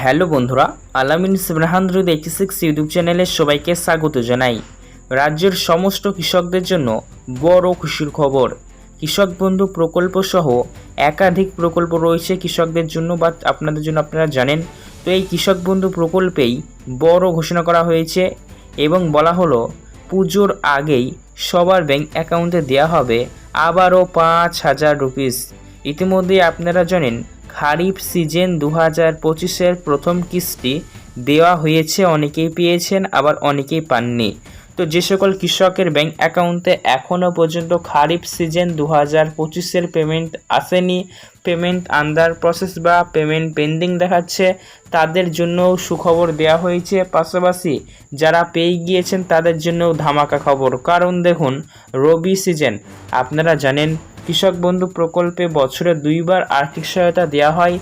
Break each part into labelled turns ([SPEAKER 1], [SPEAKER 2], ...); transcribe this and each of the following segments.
[SPEAKER 1] Hello বন্ধুরা, আলামিন seven eighty six YouTube চ্যানেলে সবাইকে স্বাগত জানাই। রাজ্যের সমস্ত কৃষকদের জন্য বড় খুশির খবর। কৃষক বন্ধু প্রকল্প সহ একাধিক প্রকল্প রয়েছে কৃষকদের জন্য বা আপনাদের জন্য আপনারা জানেন। তো এই কৃষক বন্ধু প্রকল্পেই বড় ঘোষণা করা হয়েছে এবং বলা হলো, পুজোর আগেই সবার ব্যাংক অ্যাকাউন্টে দেওয়া হবে আবারও পাঁচ হাজার রুপিস। ইতিমধ্যে আপনারা জানেন খারিফ সিজন দু হাজার পঁচিশের প্রথম কিস্তি দেওয়া হয়েছে, অনেকেই পেয়েছেন, আবার অনেকেই পাননি। তো যে সকল কৃষকের ব্যাংক অ্যাকাউন্টে এখনও পর্যন্ত খারিফ সিজন দু হাজার পঁচিশের পেমেন্ট আসেনি, পেমেন্ট আন্ডার প্রসেস বা পেমেন্ট পেন্ডিং দেখাচ্ছে, তাদের জন্যও সুখবর দেওয়া হয়েছে। পাশাপাশি যারা পেয়ে গিয়েছেন, তাদের জন্যও ধামাকা খবর। কারণ দেখুন, রবি সিজন, আপনারা জানেন কৃষক বন্ধু প্রকল্পে বছরে দুইবার আর্থিক সহায়তা দেওয়া হয়।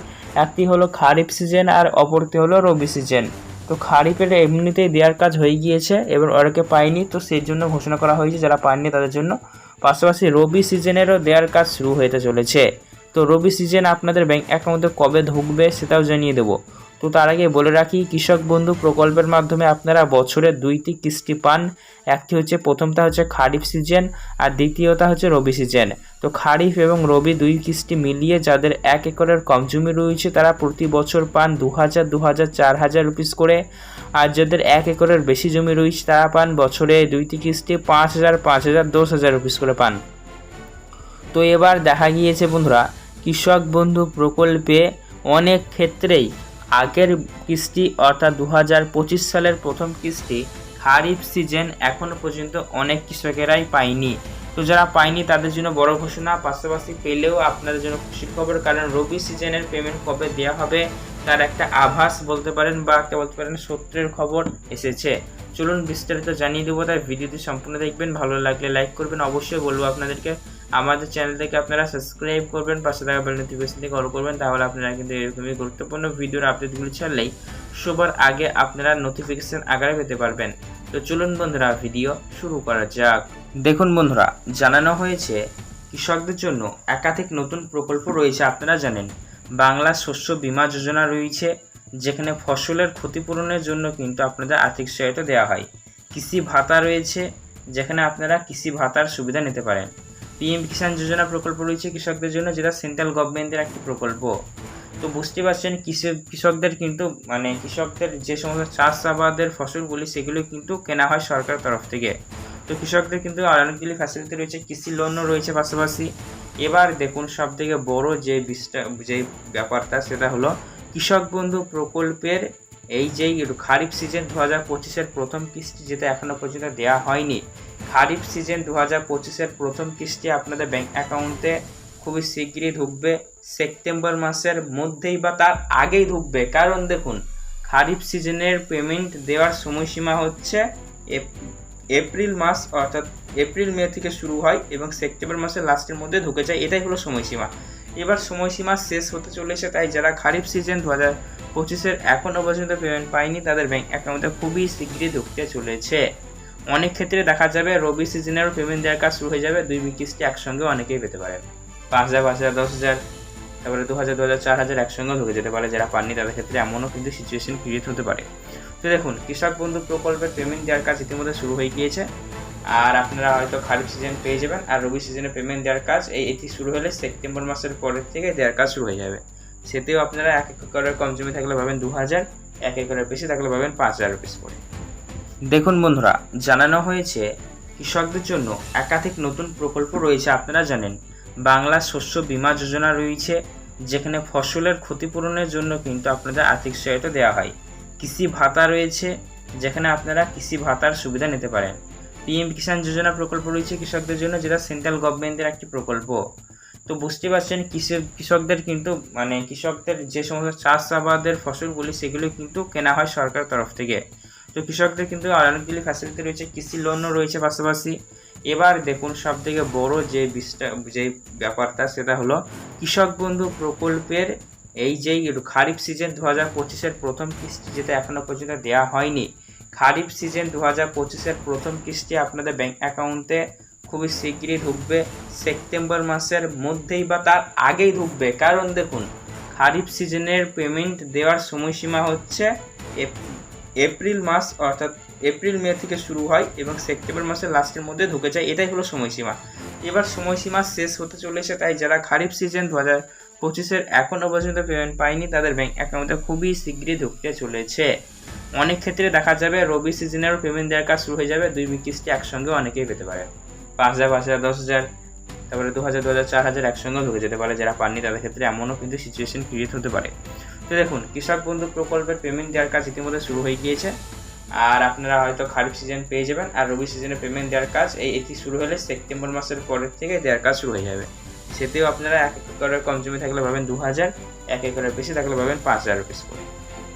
[SPEAKER 1] একটি হলো খারিফ সিজন আর অপরটি হলো রবি সিজন। তো খারিফের এমনিতেই দেওয়ার কাজ হয়ে গিয়েছে এবার ওরাকে পায়নি, তো সেই জন্য ঘোষণা করা হয়েছে যারা পাননি তাদের জন্য। পাশাপাশি রবি সিজনেরও দেওয়ার কাজ শুরু হতে চলেছে। তো রবি সিজন আপনাদের ব্যাঙ্ক অ্যাকাউন্টে কবে ঢুকবে সেটাও জানিয়ে দেবো। তো তার আগে বলে রাখি, কৃষক বন্ধু প্রকল্পের মাধ্যমে আপনারা বছরে দুইটি কিস্তি পান। একটি হচ্ছে প্রথমটা হচ্ছে খারিফ সিজন আর দ্বিতীয়টা হচ্ছে রবি সিজন। তো খারিফ এবং রবি দুই কিস্তি মিলিয়ে যাদের এক একরের কম জমি রয়েছে, তারা প্রতি বছর পান দু হাজার দু হাজার চার হাজার রুপিস করে। আর যাদের এক একরের বেশি জমি রয়েছে, তারা পান বছরে দুইটি কিস্তি পাঁচ হাজার পাঁচ হাজার দশ হাজার রুপিস করে পান। তো এবার দেখা গিয়েছে বন্ধুরা, কৃষক বন্ধু প্রকল্পে অনেক ক্ষেত্রেই আগের কিস্তি অর্থাৎ দু হাজার পঁচিশ সালের প্রথম কিস্তি খারিফ সিজন এখনও পর্যন্ত অনেক কৃষকেরাই পায়নি। তো যারা পায়নি তাদের জন্য বড় ঘোষণা, পাশাপাশি পেলেও আপনাদের জন্য খুশির খবর, কারণ রবি সিজনের পেমেন্ট কবে দেওয়া হবে তার একটা আভাস বলতে পারেন বা কে বলতে পারেন সূত্রের খবর এসেছে। চলুন বিস্তারিত জানিয়ে দেবো, তাই ভিডিওটি সম্পূর্ণ দেখবেন, ভালো লাগলে লাইক করবেন। অবশ্যই বলব আপনাদেরকে, আমাদের চ্যানেলটাকে আপনারা সাবস্ক্রাইব করবেন, পাশে থাকা বেল নোটিফিকেশনটি কল করবেন, তাহলে আপনারা কিন্তু এরকমই গুরুত্বপূর্ণ ভিডিওর আপডেটগুলি ছাড়লেই সবার আগে আপনারা নোটিফিকেশন আগারে পেতে পারবেন। তো চলুন বন্ধুরা ভিডিও শুরু করা যাক। দেখুন বন্ধুরা, জানানো হয়েছে কৃষকদের জন্য একাধিক নতুন প্রকল্প রয়েছে, আপনারা জানেন। বাংলা শস্য বীমা যোজনা রয়েছে, যেখানে ফসলের ক্ষতিপূরণের জন্য কিন্তু আপনাদের আর্থিক সহায়তা দেওয়া হয়। কৃষি ভাতা রয়েছে, যেখানে আপনারা কৃষি ভাতার সুবিধা নিতে পারেন। পিএম কিষাণ যোজনা প্রকল্প রয়েছে কৃষকদের জন্য, যেটা সেন্ট্রাল গভর্নমেন্টের একটি প্রকল্প। তো বুঝতে পারছেন কৃষক কৃষকদের কিন্তু মানে কৃষকদের যে সমস্ত চাষাবাদের ফসলগুলি, সেগুলো কিন্তু কেনা হয় সরকারের তরফ থেকে। তো কৃষকদের কিন্তু অনেকগুলি ফ্যাসিলিটি রয়েছে, কৃষি লোনও রয়েছে পাশাপাশি। এবার দেখুন সব থেকে বড় যে বিষটা যে ব্যাপারটা, সেটা হলো কৃষক বন্ধু প্রকল্পের এই যে খারিফ সিজন দু হাজার পঁচিশের প্রথম কিস্তি যেটা এখনও পর্যন্ত দেওয়া হয়নি, খারিফ সিজন দু হাজার পঁচিশের প্রথম কিস্তি আপনাদের ব্যাঙ্ক অ্যাকাউন্টে খুবই শীঘ্রই ঢুকবে। সেপ্টেম্বর মাসের মধ্যেই বা তার আগেই ঢুকবে। কারণ দেখুন, খারিফ সিজনের পেমেন্ট দেওয়ার সময়সীমা হচ্ছে এপ্রিল মাস, অর্থাৎ এপ্রিল মে থেকে শুরু হয় এবং সেপ্টেম্বর মাসের লাস্টের মধ্যে ঢুকে যায়। এটাই হলো সময়সীমা। এবার সময়সীমা শেষ হতে চলেছে, তাই যারা খারিফ সিজন দু হাজার পঁচিশের এখনও পর্যন্ত পেমেন্ট পায়নি, তাদের ব্যাংক অ্যাকাউন্টে খুবই শীঘ্রই ঢুকতে চলেছে। অনেক ক্ষেত্রে দেখা যাবে রবি সিজনেরও পেমেন্ট দেওয়ার কাজ শুরু হয়ে যাবে, দুই কিস্তি একসঙ্গে অনেকেই পেতে পারে পাঁচ হাজার পাঁচ হাজার, দশ হাজার, তারপরে দু হাজার দু হাজার চার হাজার একসঙ্গে ঢুকে যেতে পারে, যারা পাননি তাদের ক্ষেত্রে এমনও কিন্তু সিচুয়েশন ক্রিয়েট হতে পারে। তো দেখুন, কৃষক বন্ধু প্রকল্পের পেমেন্ট দেওয়ার কাজ ইতিমধ্যে শুরু হয়ে গিয়েছে। আর আপনারা হয়তো খারিফ সিজন পেয়ে যাবেন, আর রবি সিজনে পেমেন্ট দেওয়ার কাজ এই এটি শুরু হলে সেপ্টেম্বর মাসের পরের থেকে দেওয়ার কাজ শুরু হয়ে যাবে। সেতেও আপনারা এক একরের কম জমি থাকলে পাবেন দু হাজার এক একরের বেশি থাকলে পাবেন পাঁচ হাজার রুপিস করে। দেখুন বন্ধুরা, জানানো হয়েছে কৃষকদের জন্য একাধিক নতুন প্রকল্প রয়েছে, আপনারা জানেন। বাংলা শস্য বীমা যোজনা রয়েছে, যেখানে ফসলের ক্ষতিপূরণের জন্য কিন্তু আপনাদের আর্থিক সহায়তা দেওয়া হয়। কৃষি ভাতা রয়েছে, যেখানে আপনারা কৃষি ভাতার সুবিধা নিতে পারেন। পিএম কিষাণ যোজনা প্রকল্প রয়েছে কৃষকদের জন্য, যেটা সেন্ট্রাল গভর্নমেন্টের একটি প্রকল্প। তো বুঝতে পারছেন কৃষক কৃষকদের কিন্তু মানে কৃষকদের যে সমস্ত চাষাবাদের ফসলগুলি, সেগুলো কিন্তু কেনা হয় সরকারের তরফ থেকে। তো কৃষকদের কিন্তু অনেকগুলি ফ্যাসিলিটি রয়েছে, কৃষি লোনও রয়েছে পাশাপাশি। এবার দেখুন সব থেকে বড় যে বিষটা যে ব্যাপারটা, সেটা হলো কৃষক বন্ধু প্রকল্পের এই যেই খারিফ সিজন দু হাজার পঁচিশের প্রথম কিস্তি যেটা এখনও পর্যন্ত দেওয়া হয়নি, খারিফ সিজন দু হাজার পঁচিশের প্রথম কিস্তি আপনাদের ব্যাঙ্ক অ্যাকাউন্টে খুবই শীঘ্রই ঢুকবে। সেপ্টেম্বর মাসের মধ্যেই বা তার আগেই ঢুকবে। কারণ দেখুন, খারিফ সিজনের পেমেন্ট দেওয়ার সময়সীমা হচ্ছে এপ্রিল মাস অর্থাৎ এপ্রিল, মে থেকে শুরু হয় এবং সেপ্টেম্বর মাসের লাস্টের মধ্যে ঢুকে যায়। এটাই হলো সময়সীমা। এবার সময়সীমা শেষ হতে চলেছে, তাই যারা খারিফ সিজন দু হাজার পঁচিশের এখনও পর্যন্ত পেমেন্ট পায়নি তাদের ব্যাঙ্ক অ্যাকাউন্টে খুবই শীঘ্রই ঢুকতে চলেছে। অনেক ক্ষেত্রে দেখা যাবে রবি সিজনেরও পেমেন্ট দেওয়ার কাজ শুরু হয়ে যাবে, দুই কিস্তি একসঙ্গে অনেকেই পেতে পারে। পাঁচ হাজার পাঁচ হাজার, দশ হাজার, তারপরে দু হাজার দু হাজার, চার হাজার একসঙ্গে ঢুকে যেতে পারে, যারা পাননি তাদের ক্ষেত্রে এমনও কিন্তু সিচুয়েশন ক্রিয়েট হতে পারে। তো দেখুন, কৃষক বন্ধু প্রকল্পের পেমেন্ট দেওয়ার কাজ ইতিমধ্যে শুরু হয়ে গিয়েছে, আর আপনারা হয়তো খারিফ সিজন পেয়ে যাবেন, আর রবি সিজনে পেমেন্ট দেওয়ার কাজ এই এটি শুরু হলে সেপ্টেম্বর মাসের পরের থেকে দেওয়ার কাজ শুরু হয়ে যাবে। সেতেও আপনারা এক একরের কম জমি থাকলে পাবেন দু হাজার এক একরের বেশি থাকলে পাবেন পাঁচ হাজার রুপিস করে।